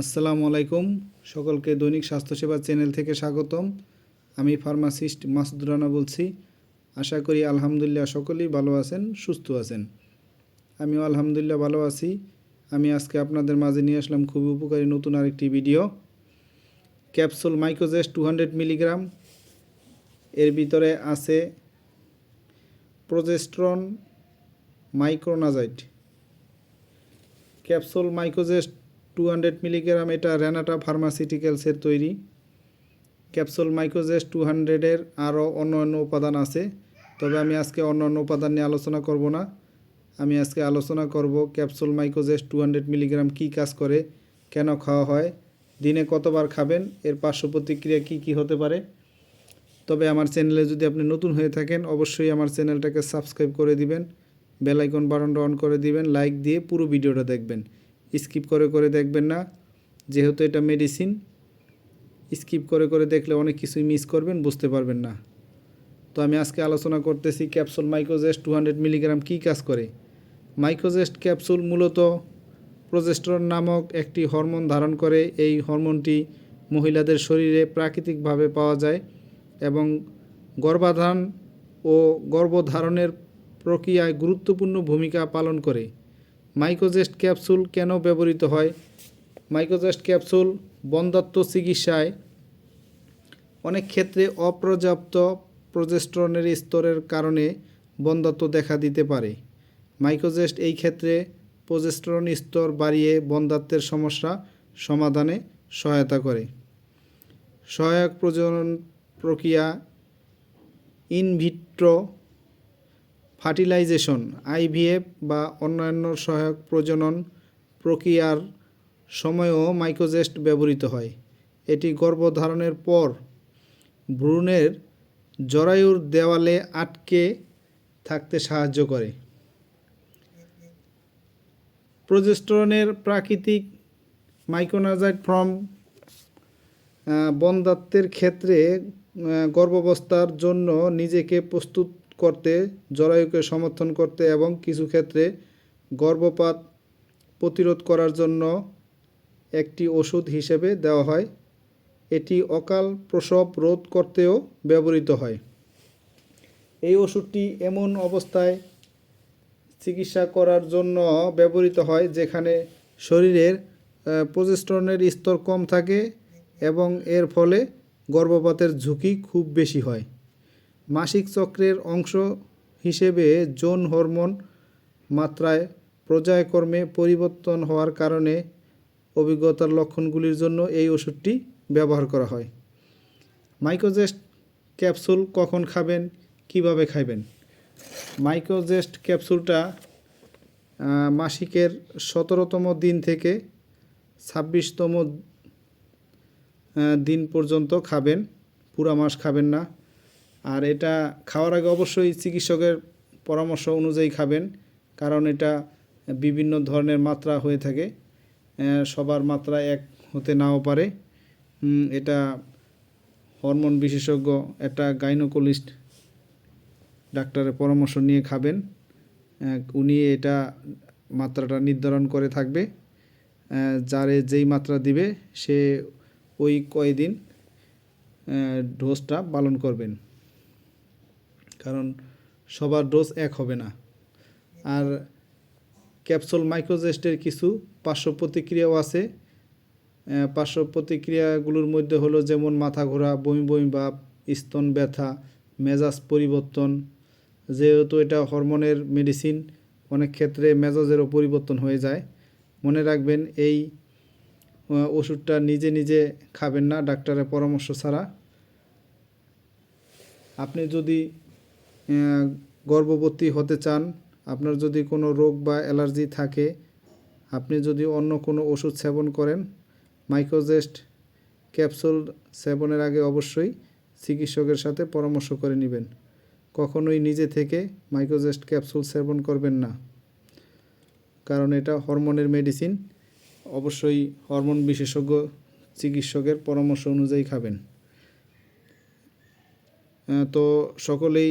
আসসালামু আলাইকুম। সকলকে দৈনিক স্বাস্থ্যসেবা চ্যানেল থেকে স্বাগতম। আমি ফার্মাসিস্ট মাসুদ রানা বলছি। আশা করি আলহামদুলিল্লাহ সকলেই ভালো আছেন, সুস্থ আছেন। আমিও আলহামদুলিল্লাহ ভালো আছি। আমি আজকে আপনাদের মাঝে নিয়ে আসলাম খুবই উপকারী নতুন আরেকটি video. Capsule Microgest two hundred milligram. এর ভিতরে আছে progesterone micronized. Capsule Microgest two hundred milligram এটা রেনাটা ফার্মাসিউটিক্যালসের তৈরি। ক্যাপসুল মাইক্রোজেস্ট টু হান্ড্রেডের আরও অন্য অন্য উপাদান আছে। তবে আমি আজকে অন্য অন্য উপাদান নিয়ে আলোচনা করব না। আমি আজকে আলোচনা করব capsule Microgest two hundred milligram কী কাজ করে, কেন খাওয়া হয়, দিনে কতবার খাবেন, এর পার্শ্ব প্রতিক্রিয়া কী কী হতে পারে। তবে আমার চ্যানেলে যদি আপনি নতুন হয়ে থাকেন, অবশ্যই আমার চ্যানেলটাকে সাবস্ক্রাইব করে দিবেন বেলাইকন বাটনটা অন করে দিবেন, লাইক দিয়ে পুরো ভিডিওটা দেখবেন। স্কিপ করে করে দেখবেন না। যেহেতু এটা মেডিসিন স্কিপ করে করে দেখলে অনেক কিছুই মিস করবেন, বুঝতে পারবেন না। তো আমি আজকে আলোচনা করতেছি capsule Microgest two hundred milligram কী কাজ করে? মাইক্রোজেস্ট ক্যাপসুল মূলত প্রজেস্টরন নামক একটি হরমোন ধারণ করে। এই হরমোনটি মহিলাদের শরীরে প্রাকৃতিকভাবে পাওয়া যায় এবং গর্ভাধান ও গর্ভধারণের প্রক্রিয়ায় গুরুত্বপূর্ণ ভূমিকা পালন করে। মাইক্রোজেস্ট ক্যাপসুল কেন ব্যবহৃত হয়? মাইক্রোজেস্ট ক্যাপসুল বন্ধাত্ম চিকিৎসায় অনেক ক্ষেত্রে অপর্যাপ্ত প্রজেস্ট্রনের স্তরের কারণে বন্ধাত্ব দেখা দিতে পারে। মাইক্রোজেস্ট এই ক্ষেত্রে প্রজেস্ট্রন স্তর বাড়িয়ে বন্ধাত্বের সমস্যা সমাধানে সহায়তা করে। সহায়ক প্রজনন প্রক্রিয়া ইনভিট্রো ফার্টিলাইজেশন আইভিএফ বা অন্যান্য সহায়ক প্রজনন প্রক্রিয়ার সময়ও মাইক্রোজেস্ট ব্যবহৃত হয়। এটি গর্ভধারণের পর ভ্রূণের জরায়ুর দেওয়ালে আটকে থাকতে সাহায্য করে। প্রজেস্টরনের প্রাকৃতিক মাইক্রোনাজাইট ফ্রম বন্ধাত্বের ক্ষেত্রে গর্ভাবস্থার জন্য নিজেকে প্রস্তুত করতে, জরায়ুকে সমর্থন করতে এবং কিছু ক্ষেত্রে গর্ভপাত প্রতিরোধ করার জন্য একটি ওষুধ হিসেবে দেওয়া হয়। এটি অকাল প্রসব রোধ করতেও ব্যবহৃত হয়। এই ওষুধটি এমন অবস্থায় চিকিৎসা করার জন্য ব্যবহৃত হয় যেখানে শরীরের প্রজেস্টরনের স্তর কম থাকে এবং এর ফলে গর্ভপাতের ঝুঁকি খুব বেশি হয়। মাসিক চক্রের অংশ হিসেবে যৌন হরমোন মাত্রায় পর্যায়ক্রমে পরিবর্তন হওয়ার কারণে অভিজ্ঞতার লক্ষণগুলির জন্য এই ওষুধটি ব্যবহার করা হয়। মাইক্রোজেস্ট ক্যাপসুল কখন খাবেন? কীভাবে খাবেন মাইক্রোজেস্ট ক্যাপসুলটা মাসিকের সতেরোতম দিন থেকে ছাব্বিশতম দিন পর্যন্ত খাবেন। পুরা মাস খাবেন না। আর এটা খাওয়ার আগে অবশ্যই চিকিৎসকের পরামর্শ অনুযায়ী খাবেন, কারণ এটা বিভিন্ন ধরনের মাত্রা হয়ে থাকে সবার মাত্রা এক হতে নাও পারে। এটা হরমোন বিশেষজ্ঞ একটা গাইনোকোলিস্ট ডাক্তারের পরামর্শ নিয়ে খাবেন উনি এটা মাত্রাটা নির্ধারণ করে থাকবে যারে যেই মাত্রা দিবে সে ওই কয়দিন ডোজটা পালন করবেন। কারণ সবার ডোজ এক হবে না। আর ক্যাপসুল মাইক্রোজেস্টের কিছু পার্শ্ব প্রতিক্রিয়াও আছে। পার্শ্ব প্রতিক্রিয়াগুলোর মধ্যে হলো যেমন মাথা ঘোরা, বমি বমি ভাব, স্তন ব্যথা, মেজাজ পরিবর্তন। যেহেতু এটা হরমোনের মেডিসিন অনেক ক্ষেত্রে মেজাজেরও পরিবর্তন হয়ে যায়। মনে রাখবেন এই ওষুধটা নিজে নিজে খাবেন না, ডাক্তারের পরামর্শ ছাড়া। আপনি যদি গর্ভবতী হতে চান, আপনার যদি কোনো রোগ বা অ্যালার্জি থাকে, আপনি যদি অন্য কোনো ওষুধ সেবন করেন মাইক্রোজেস্ট ক্যাপসুল সেবনের আগে অবশ্যই চিকিৎসকের সাথে পরামর্শ করে নেবেন। কখনোই নিজে থেকে মাইক্রোজেস্ট ক্যাপসুল সেবন করবেন না, কারণ এটা হরমোনের মেডিসিন অবশ্যই হরমোন বিশেষজ্ঞ চিকিৎসকের পরামর্শ অনুযায়ী খাবেন। তো সকলেই